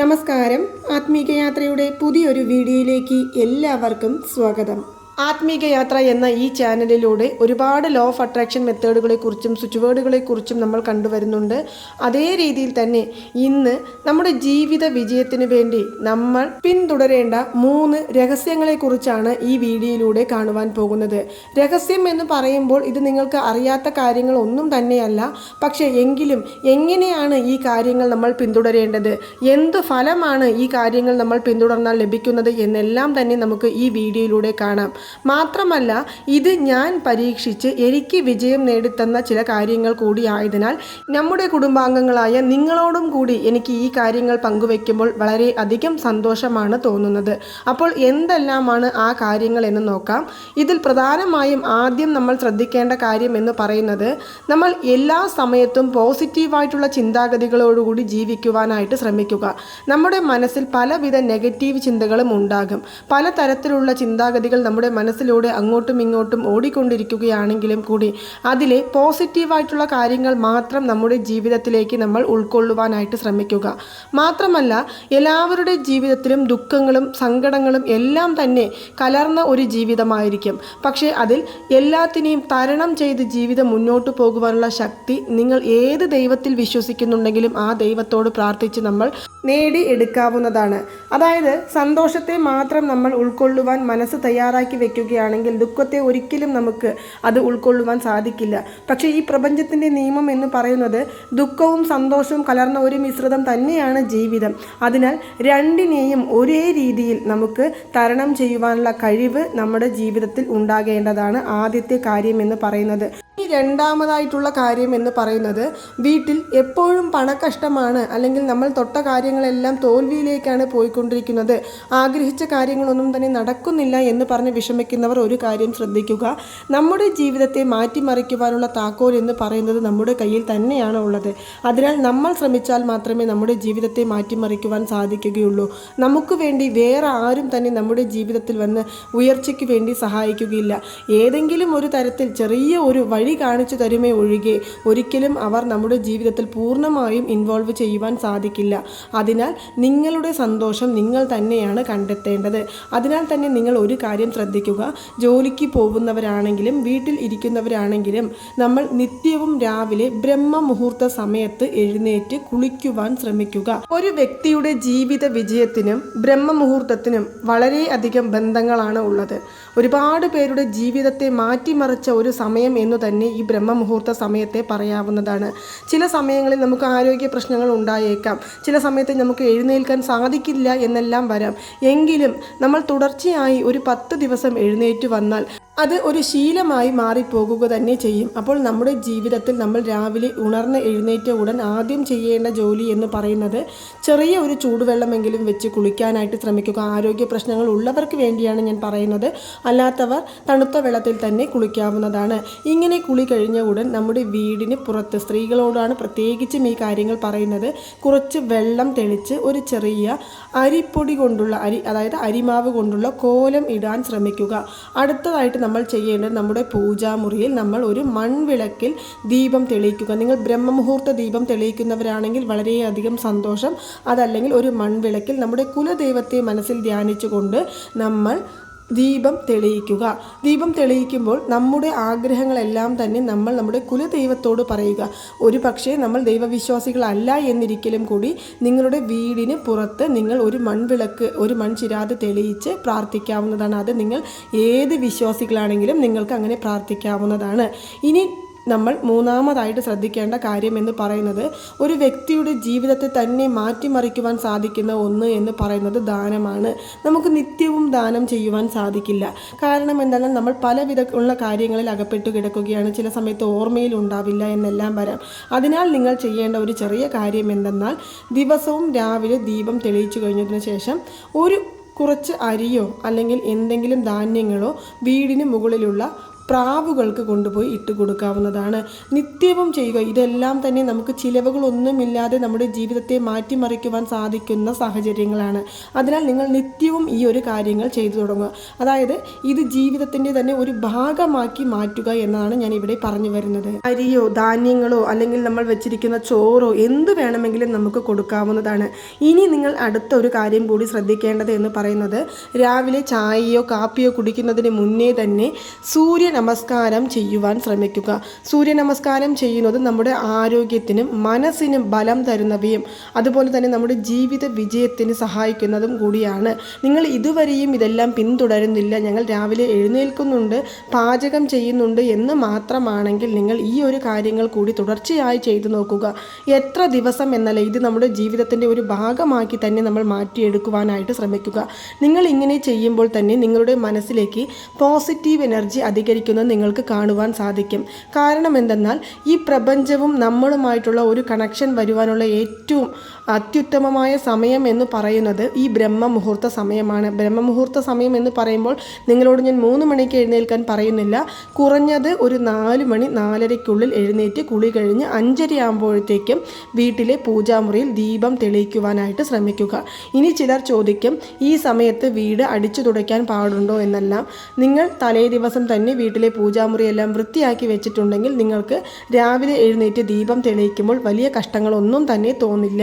നമസ്കാരം. ആത്മീകയാത്രയുടെ പുതിയൊരു വീഡിയോയിലേക്ക് എല്ലാവർക്കും സ്വാഗതം. ആത്മീക യാത്ര എന്ന ഈ ചാനലിലൂടെ ഒരുപാട് ലോ ഓഫ് അട്രാക്ഷൻ മെത്തേഡുകളെക്കുറിച്ചും സ്വിച്ച് നമ്മൾ കണ്ടുവരുന്നുണ്ട്. അതേ രീതിയിൽ തന്നെ ഇന്ന് നമ്മുടെ ജീവിത വിജയത്തിന് വേണ്ടി നമ്മൾ പിന്തുടരേണ്ട മൂന്ന് രഹസ്യങ്ങളെക്കുറിച്ചാണ് ഈ വീഡിയോയിലൂടെ കാണുവാൻ പോകുന്നത്. രഹസ്യം എന്ന് പറയുമ്പോൾ ഇത് നിങ്ങൾക്ക് അറിയാത്ത കാര്യങ്ങൾ ഒന്നും തന്നെയല്ല. പക്ഷേ എങ്കിലും എങ്ങനെയാണ് ഈ കാര്യങ്ങൾ നമ്മൾ പിന്തുടരേണ്ടത്? എന്ത് ഫലമാണ് ഈ കാര്യങ്ങൾ നമ്മൾ പിന്തുടർന്നാൽ ലഭിക്കുന്നത്? എന്നെല്ലാം തന്നെ നമുക്ക് ഈ വീഡിയോയിലൂടെ കാണാം. മാത്രമല്ല ഇത് ഞാൻ പരീക്ഷിച്ച് എനിക്ക് വിജയം നേടിത്തന്ന ചില കാര്യങ്ങൾ കൂടി ആയതിനാൽ നമ്മുടെ കുടുംബാംഗങ്ങളായ നിങ്ങളോടും കൂടി എനിക്ക് ഈ കാര്യങ്ങൾ പങ്കുവെക്കുമ്പോൾ വളരെ അധികം സന്തോഷമാണ് തോന്നുന്നത്. അപ്പോൾ എന്തെല്ലാമാണ് ആ കാര്യങ്ങൾ എന്ന് നോക്കാം. ഇതിൽ പ്രധാനമായും ആദ്യം നമ്മൾ ശ്രദ്ധിക്കേണ്ട കാര്യം എന്ന് പറയുന്നത് നമ്മൾ എല്ലാ സമയത്തും പോസിറ്റീവായിട്ടുള്ള ചിന്താഗതികളോടുകൂടി ജീവിക്കുവാനായിട്ട് ശ്രമിക്കുക. നമ്മുടെ മനസ്സിൽ പലവിധ നെഗറ്റീവ് ചിന്തകളും ഉണ്ടാകും. പലതരത്തിലുള്ള ചിന്താഗതികൾ നമ്മുടെ മനസ്സിലൂടെ അങ്ങോട്ടും ഇങ്ങോട്ടും ഓടിക്കൊണ്ടിരിക്കുകയാണെങ്കിലും കൂടി അതിലെ പോസിറ്റീവായിട്ടുള്ള കാര്യങ്ങൾ മാത്രം നമ്മുടെ ജീവിതത്തിലേക്ക് നമ്മൾ ഉൾക്കൊള്ളുവാനായിട്ട് ശ്രമിക്കുക. മാത്രമല്ല എല്ലാവരുടെ ജീവിതത്തിലും ദുഃഖങ്ങളും സങ്കടങ്ങളും എല്ലാം തന്നെ കലർന്ന ഒരു ജീവിതമായിരിക്കും. പക്ഷേ അതിൽ എല്ലാത്തിനെയും തരണം ചെയ്ത് ജീവിതം മുന്നോട്ട് പോകുവാനുള്ള ശക്തി നിങ്ങൾ ഏത് ദൈവത്തിൽ വിശ്വസിക്കുന്നുണ്ടെങ്കിലും ആ ദൈവത്തോട് പ്രാർത്ഥിച്ച് നമ്മൾ നേടി നേടിയെടുക്കാവുന്നതാണ്. അതായത് സന്തോഷത്തെ മാത്രം നമ്മൾ ഉൾക്കൊള്ളുവാൻ മനസ്സ് തയ്യാറാക്കി വെക്കുകയാണെങ്കിൽ ദുഃഖത്തെ ഒരിക്കലും നമുക്ക് അത് ഉൾക്കൊള്ളുവാൻ സാധിക്കില്ല. പക്ഷേ ഈ പ്രപഞ്ചത്തിന്റെ നിയമം എന്ന് പറയുന്നത് ദുഃഖവും സന്തോഷവും കലർന്ന ഒരു മിശ്രിതം തന്നെയാണ് ജീവിതം. അതിനാൽ രണ്ടിനെയും ഒരേ രീതിയിൽ നമുക്ക് തരണം ചെയ്യുവാനുള്ള കഴിവ് നമ്മുടെ ജീവിതത്തിൽ ഉണ്ടാകേണ്ടതാണ് ആദ്യത്തെ കാര്യം എന്ന് പറയുന്നത്. രണ്ടാമതായിട്ടുള്ള കാര്യം എന്ന് പറയുന്നത് വീട്ടിൽ എപ്പോഴും പണക്കഷ്ടമാണ് അല്ലെങ്കിൽ നമ്മൾ തൊട്ട കാര്യങ്ങളെല്ലാം തോൽവിയിലേക്കാണ് പോയിക്കൊണ്ടിരിക്കുന്നത്. ആഗ്രഹിച്ച കാര്യങ്ങളൊന്നും തന്നെ നടക്കുന്നില്ല എന്ന് പറഞ്ഞ് വിഷമിക്കുന്നവർ ഒരു കാര്യം ശ്രദ്ധിക്കുക. നമ്മുടെ ജീവിതത്തെ മാറ്റിമറിക്കുവാനുള്ള താക്കോൽ എന്ന് പറയുന്നത് നമ്മുടെ കയ്യിൽ തന്നെയാണ് ഉള്ളത്. അതിനാൽ നമ്മൾ ശ്രമിച്ചാൽ മാത്രമേ നമ്മുടെ ജീവിതത്തെ മാറ്റിമറിക്കുവാൻ സാധിക്കുകയുള്ളൂ. നമുക്ക് വേണ്ടി വേറെ ആരും തന്നെ നമ്മുടെ ജീവിതത്തിൽ വന്ന് ഉയർച്ചയ്ക്ക് വേണ്ടി സഹായിക്കുകയില്ല. ഏതെങ്കിലും ഒരു തരത്തിൽ ചെറിയ ഒരു വഴി കാണിച്ചു തരുമേ ഒഴികെ ഒരിക്കലും അവർ നമ്മുടെ ജീവിതത്തിൽ പൂർണമായും ഇൻവോൾവ് ചെയ്യുവാൻ സാധിക്കില്ല. അതിനാൽ നിങ്ങളുടെ സന്തോഷം നിങ്ങൾ തന്നെയാണ് കണ്ടെത്തേണ്ടത്. അതിനാൽ തന്നെ നിങ്ങൾ ഒരു കാര്യം ശ്രദ്ധിക്കുക. ജോലിക്ക് പോകുന്നവരാണെങ്കിലും വീട്ടിൽ ഇരിക്കുന്നവരാണെങ്കിലും നമ്മൾ നിത്യവും രാവിലെ ബ്രഹ്മ മുഹൂർത്ത സമയത്ത് എഴുന്നേറ്റ് കുളിക്കുവാൻ ശ്രമിക്കുക. ഒരു വ്യക്തിയുടെ ജീവിത വിജയത്തിനും ബ്രഹ്മ മുഹൂർത്തത്തിനും വളരെയധികം ബന്ധങ്ങളാണ് ഉള്ളത്. ഒരുപാട് പേരുടെ ജീവിതത്തെ മാറ്റിമറിച്ച ഒരു സമയം എന്ന് തന്നെ ഈ ബ്രഹ്മമുഹൂർത്ത സമയത്തെ പറയാവുന്നതാണ്. ചില സമയങ്ങളിൽ നമുക്ക് ആരോഗ്യ പ്രശ്നങ്ങൾ ഉണ്ടായേക്കാം. ചില സമയത്ത് നമുക്ക് എഴുന്നേൽക്കാൻ സാധിക്കില്ല എന്നെല്ലാം വരാം. എങ്കിലും നമ്മൾ തുടർച്ചയായി ഒരു പത്ത് ദിവസം എഴുന്നേറ്റ് വന്നാൽ അത് ഒരു ശീലമായി മാറിപ്പോകുക തന്നെ ചെയ്യും. അപ്പോൾ നമ്മുടെ ജീവിതത്തിൽ നമ്മൾ രാവിലെ ഉണർന്ന് എഴുന്നേറ്റ ഉടൻ ആദ്യം ചെയ്യേണ്ട ജോലി എന്ന് പറയുന്നത് ചെറിയ ഒരു ചൂടുവെള്ളമെങ്കിലും വെച്ച് കുളിക്കാനായിട്ട് ശ്രമിക്കുക. ആരോഗ്യ പ്രശ്നങ്ങൾ ഉള്ളവർക്ക് വേണ്ടിയാണ് ഞാൻ പറയുന്നത്. അല്ലാത്തവർ തണുത്ത വെള്ളത്തിൽ തന്നെ കുളിക്കാവുന്നതാണ്. ഇങ്ങനെ കുളി കഴിഞ്ഞ ഉടൻ നമ്മുടെ വീടിന് പുറത്ത് സ്ത്രീകളോടാണ് പ്രത്യേകിച്ചും ഈ കാര്യങ്ങൾ പറയുന്നത്. കുറച്ച് വെള്ളം തെളിച്ച് ഒരു ചെറിയ അരിപ്പൊടി കൊണ്ടുള്ള അരി അതായത് അരിമാവ് കൊണ്ടുള്ള കോലം ഇടാൻ ശ്രമിക്കുക. അടുത്തതായിട്ട് നമ്മൾ ചെയ്യേണ്ടത് നമ്മുടെ പൂജാമുറിയിൽ നമ്മൾ ഒരു മൺവിളക്കിൽ ദീപം തെളിയിക്കുക. നിങ്ങൾ ബ്രഹ്മമുഹൂർത്ത ദീപം തെളിയിക്കുന്നവരാണെങ്കിൽ വളരെയധികം സന്തോഷം. അതല്ലെങ്കിൽ ഒരു മൺവിളക്കിൽ നമ്മുടെ കുലദൈവത്തെ മനസ്സിൽ ധ്യാനിച്ചുകൊണ്ട് നമ്മൾ ദീപം തെളിയിക്കുക. ദീപം തെളിയിക്കുമ്പോൾ നമ്മുടെ ആഗ്രഹങ്ങളെല്ലാം തന്നെ നമ്മൾ നമ്മുടെ കുലദൈവത്തോട് പറയുക. ഒരു പക്ഷേ നമ്മൾ ദൈവവിശ്വാസികളല്ല എന്നിരിക്കലും കൂടി നിങ്ങളുടെ വീടിന് പുറത്ത് നിങ്ങൾ ഒരു മൺവിളക്ക് ഒരു മൺചിരാത് തെളിയിച്ച് പ്രാർത്ഥിക്കാവുന്നതാണ്. അത് നിങ്ങൾ ഏത് വിശ്വാസികളാണെങ്കിലും നിങ്ങൾക്ക് അങ്ങനെ പ്രാർത്ഥിക്കാവുന്നതാണ്. ഇനി നമ്മൾ മൂന്നാമതായിട്ട് ശ്രദ്ധിക്കേണ്ട കാര്യം എന്ന് പറയുന്നത് ഒരു വ്യക്തിയുടെ ജീവിതത്തെ തന്നെ മാറ്റിമറിക്കുവാൻ സാധിക്കുന്ന ഒന്ന് എന്ന് പറയുന്നത് ദാനമാണ്. നമുക്ക് നിത്യവും ദാനം ചെയ്യുവാൻ സാധിക്കില്ല. കാരണം എന്താണ് നമ്മൾ പലവിധ ഉള്ള കാര്യങ്ങളിൽ അകപ്പെട്ടു കിടക്കുകയാണ്. ചില സമയത്ത് ഓർമ്മയിൽ ഉണ്ടാവില്ല എന്നെല്ലാം വരാം. അതിനാൽ നിങ്ങൾ ചെയ്യേണ്ട ഒരു ചെറിയ കാര്യം എന്തെന്നാൽ ദിവസവും രാവിലെ ദീപം തെളിയിച്ചു കഴിഞ്ഞതിന് ശേഷം ഒരു കുറച്ച് അരിയോ അല്ലെങ്കിൽ എന്തെങ്കിലും ധാന്യങ്ങളോ വീടിന് മുകളിലുള്ള പ്രാവുകൾക്ക് കൊണ്ടുപോയി ഇട്ട് കൊടുക്കാവുന്നതാണ്. നിത്യവും ചെയ്യുക. ഇതെല്ലാം തന്നെ നമുക്ക് ചിലവുകളൊന്നുമില്ലാതെ നമ്മുടെ ജീവിതത്തെ മാറ്റിമറിക്കുവാൻ സാധിക്കുന്ന സാഹചര്യങ്ങളാണ്. അതിനാൽ നിങ്ങൾ നിത്യവും ഈ ഒരു കാര്യങ്ങൾ ചെയ്തു തുടങ്ങുക. അതായത് ഇത് ജീവിതത്തിന്റെ തന്നെ ഒരു ഭാഗമാക്കി മാറ്റുക എന്നതാണ് ഞാൻ ഇവിടെ പറഞ്ഞു വരുന്നത്. അരിയോ ധാന്യങ്ങളോ അല്ലെങ്കിൽ നമ്മൾ വെച്ചിരിക്കുന്ന ചോറോ എന്ത് വേണമെങ്കിലും നമുക്ക് കൊടുക്കാവുന്നതാണ്. ഇനി നിങ്ങൾ അടുത്ത ഒരു കാര്യം കൂടി ശ്രദ്ധിക്കേണ്ടത് എന്ന് പറയുന്നത് രാവിലെ ചായയോ കാപ്പിയോ കുടിക്കുന്നതിന് മുന്നേ തന്നെ സൂര്യ നമസ്കാരം ചെയ്യുവാൻ ശ്രമിക്കുക. സൂര്യ നമസ്കാരം ചെയ്യുന്നത് നമ്മുടെ ആരോഗ്യത്തിനും മനസ്സിനും ബലം തരുന്നവയും അതുപോലെ തന്നെ നമ്മുടെ ജീവിത വിജയത്തിന് സഹായിക്കുന്നതും കൂടിയാണ്. നിങ്ങൾ ഇതുവരെയും ഇതെല്ലാം പിന്തുടരുന്നില്ല. ഞങ്ങൾ രാവിലെ എഴുന്നേൽക്കുന്നുണ്ട് പാചകം ചെയ്യുന്നുണ്ട് എന്ന് മാത്രമാണെങ്കിൽ നിങ്ങൾ ഈ ഒരു കാര്യങ്ങൾ കൂടി തുടർച്ചയായി ചെയ്തു നോക്കുക. എത്ര ദിവസം എന്നല്ല ഇത് നമ്മുടെ ജീവിതത്തിന്റെ ഒരു ഭാഗമാക്കി തന്നെ നമ്മൾ മാറ്റിയെടുക്കുവാനായിട്ട് ശ്രമിക്കുക. നിങ്ങൾ ഇങ്ങനെ ചെയ്യുമ്പോൾ തന്നെ നിങ്ങളുടെ മനസ്സിലേക്ക് പോസിറ്റീവ് എനർജി അധികരിക്കുന്നത് നിങ്ങൾക്ക് കാണുവാൻ സാധിക്കും. കാരണം എന്തെന്നാൽ ഈ പ്രപഞ്ചവും നമ്മളുമായിട്ടുള്ള ഒരു കണക്ഷൻ വരുവാനുള്ള ഏറ്റവും അത്യുത്തമമായ സമയം എന്ന് പറയുന്നത് ഈ ബ്രഹ്മമുഹൂർത്ത സമയമാണ്. ബ്രഹ്മമുഹൂർത്ത സമയം എന്ന് പറയുമ്പോൾ നിങ്ങളോട് ഞാൻ മൂന്ന് മണിക്ക് എഴുന്നേൽക്കാൻ പറയുന്നില്ല. കുറഞ്ഞത് ഒരു നാല് മണി നാലരയ്ക്കുള്ളിൽ എഴുന്നേറ്റ് കുളി കഴിഞ്ഞ് അഞ്ചര ആകുമ്പോഴത്തേക്കും വീട്ടിലെ പൂജാമുറിയിൽ ദീപം തെളിയിക്കുവാനായിട്ട് ശ്രമിക്കുക. ഇനി ചിലർ ചോദിക്കും ഈ സമയത്ത് വീട് അടിച്ചു തുടയ്ക്കാൻ പാടുണ്ടോ? എന്നെല്ലാം. നിങ്ങൾ തലേ ദിവസം തന്നെ വീട്ടിലെ പൂജാമുറിയെല്ലാം വൃത്തിയാക്കി വെച്ചിട്ടുണ്ടെങ്കിൽ നിങ്ങൾക്ക് രാവിലെ എഴുന്നേറ്റ് ദീപം തെളിയിക്കുമ്പോൾ വലിയ കഷ്ടങ്ങളൊന്നും തന്നെ തോന്നില്ല.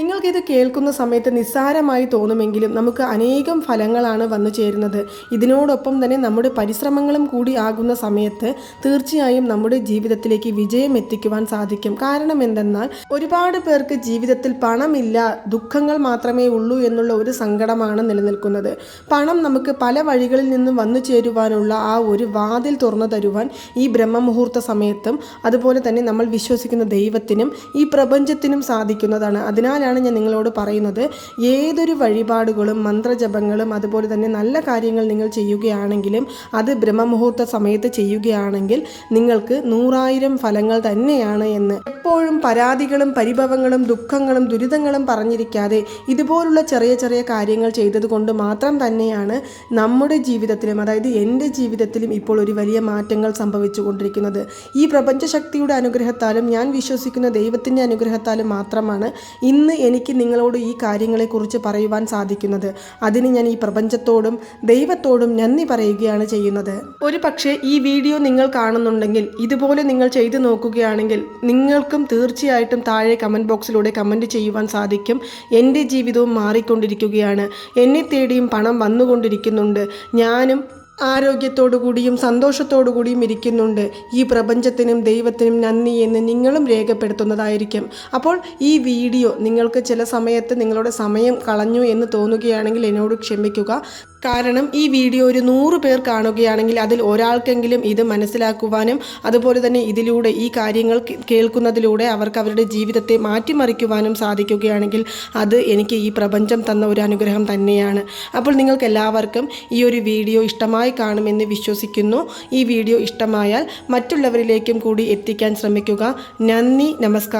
നിങ്ങൾക്കിത് കേൾക്കുന്ന സമയത്ത് നിസ്സാരമായി തോന്നുമെങ്കിലും നമുക്ക് അനേകം ഫലങ്ങളാണ് വന്നു ചേരുന്നത്. ഇതിനോടൊപ്പം തന്നെ നമ്മുടെ പരിശ്രമങ്ങളും കൂടി ആകുന്ന സമയത്ത് തീർച്ചയായും നമ്മുടെ ജീവിതത്തിലേക്ക് വിജയം എത്തിക്കുവാൻ സാധിക്കും. കാരണം എന്തെന്നാൽ ഒരുപാട് പേർക്ക് ജീവിതത്തിൽ പണമില്ല ദുഃഖങ്ങൾ മാത്രമേ ഉള്ളൂ എന്നുള്ള ഒരു സങ്കടമാണ് നിലനിൽക്കുന്നത്. പണം നമുക്ക് പല വഴികളിൽ നിന്നും വന്നു ചേരുവാനുള്ള ആ ഒരു വാതിൽ തുറന്നു തരുവാൻ ഈ ബ്രഹ്മമുഹൂർത്ത സമയത്തും അതുപോലെ തന്നെ നമ്മൾ വിശ്വസിക്കുന്ന ദൈവത്തിനും ഈ പ്രപഞ്ചത്തിനും സാധിക്കുന്നതാണ്. അതിനാലാണ് ഞാൻ നിങ്ങളോട് പറയുന്നത്. ഏതൊരു വഴിപാടുകളും മന്ത്രജപങ്ങളും അതുപോലെ തന്നെ നല്ല കാര്യങ്ങൾ നിങ്ങൾ ചെയ്യുകയാണെങ്കിലും അത് ബ്രഹ്മമുഹൂർത്ത സമയത്ത് ചെയ്യുകയാണെങ്കിൽ നിങ്ങൾക്ക് നൂറായിരം ഫലങ്ങൾ തന്നെയാണ് എന്ന്. എപ്പോഴും പരാതികളും പരിഭവങ്ങളും ദുഃഖങ്ങളും ദുരിതങ്ങളും പറഞ്ഞിരിക്കാതെ ഇതുപോലുള്ള ചെറിയ ചെറിയ കാര്യങ്ങൾ ചെയ്തതുകൊണ്ട് മാത്രം തന്നെയാണ് നമ്മുടെ ജീവിതത്തിലും അതായത് എന്റെ ജീവിതത്തിലും ഇപ്പോൾ ഒരു വലിയ മാറ്റങ്ങൾ സംഭവിച്ചു കൊണ്ടിരിക്കുന്നത് ഈ പ്രപഞ്ചശക്തിയുടെ അനുഗ്രഹത്താലും ഞാൻ വിശ്വസിക്കുന്ന ദൈവത്തിന്റെ അനുഗ്രഹത്താലും മാത്രമാണ് ഇന്ന് എനിക്ക് നിങ്ങളോട് ഈ കാര്യങ്ങളെക്കുറിച്ച് പറയുവാൻ സാധിക്കുന്നത്. അതിന് ഞാൻ ഈ പ്രപഞ്ചത്തോടും ദൈവത്തോടും നന്ദി പറയുകയാണ് ചെയ്യുന്നത്. ഒരു പക്ഷേ ഈ വീഡിയോ നിങ്ങൾ കാണുന്നുണ്ടെങ്കിൽ ഇതുപോലെ നിങ്ങൾ ചെയ്തു നോക്കുകയാണെങ്കിൽ നിങ്ങൾക്കും തീർച്ചയായിട്ടും താഴെ കമന്റ് ബോക്സിലൂടെ കമന്റ് ചെയ്യുവാൻ സാധിക്കും. എന്റെ ജീവിതവും മാറിക്കൊണ്ടിരിക്കുകയാണ്. എന്നെ തേടിയും പണം വന്നുകൊണ്ടിരിക്കുന്നുണ്ട്. ഞാനും ആരോഗ്യത്തോടു കൂടിയും സന്തോഷത്തോടു കൂടിയും ഇരിക്കുന്നുണ്ട്. ഈ പ്രപഞ്ചത്തിനും ദൈവത്തിനും നന്ദി എന്ന് നിങ്ങളും രേഖപ്പെടുത്തുന്നതായിരിക്കും. അപ്പോൾ ഈ വീഡിയോ നിങ്ങൾക്ക് ചില സമയത്ത് നിങ്ങളുടെ സമയം കളഞ്ഞു എന്ന് തോന്നുകയാണെങ്കിൽ എന്നോട് ക്ഷമിക്കുക. കാരണം ഈ വീഡിയോ ഒരു നൂറ് പേർ കാണുകയാണെങ്കിൽ അതിൽ ഒരാൾക്കെങ്കിലും ഇത് മനസ്സിലാക്കുവാനും അതുപോലെ തന്നെ ഇതിലൂടെ ഈ കാര്യങ്ങൾ കേൾക്കുന്നതിലൂടെ അവർക്ക് അവരുടെ ജീവിതത്തെ മാറ്റിമറിക്കുവാനും സാധിക്കുകയാണെങ്കിൽ അത് എനിക്ക് ഈ പ്രപഞ്ചം തന്ന ഒരു അനുഗ്രഹം തന്നെയാണ്. അപ്പോൾ നിങ്ങൾക്ക് എല്ലാവർക്കും ഈ ഒരു വീഡിയോ ഇഷ്ടമായി കാണുമെന്ന് വിശ്വസിക്കുന്നു. ഈ വീഡിയോ ഇഷ്ടമായാൽ മറ്റുള്ളവരിലേക്കും കൂടി എത്തിക്കാൻ ശ്രമിക്കുക. നന്ദി നമസ്കാരം.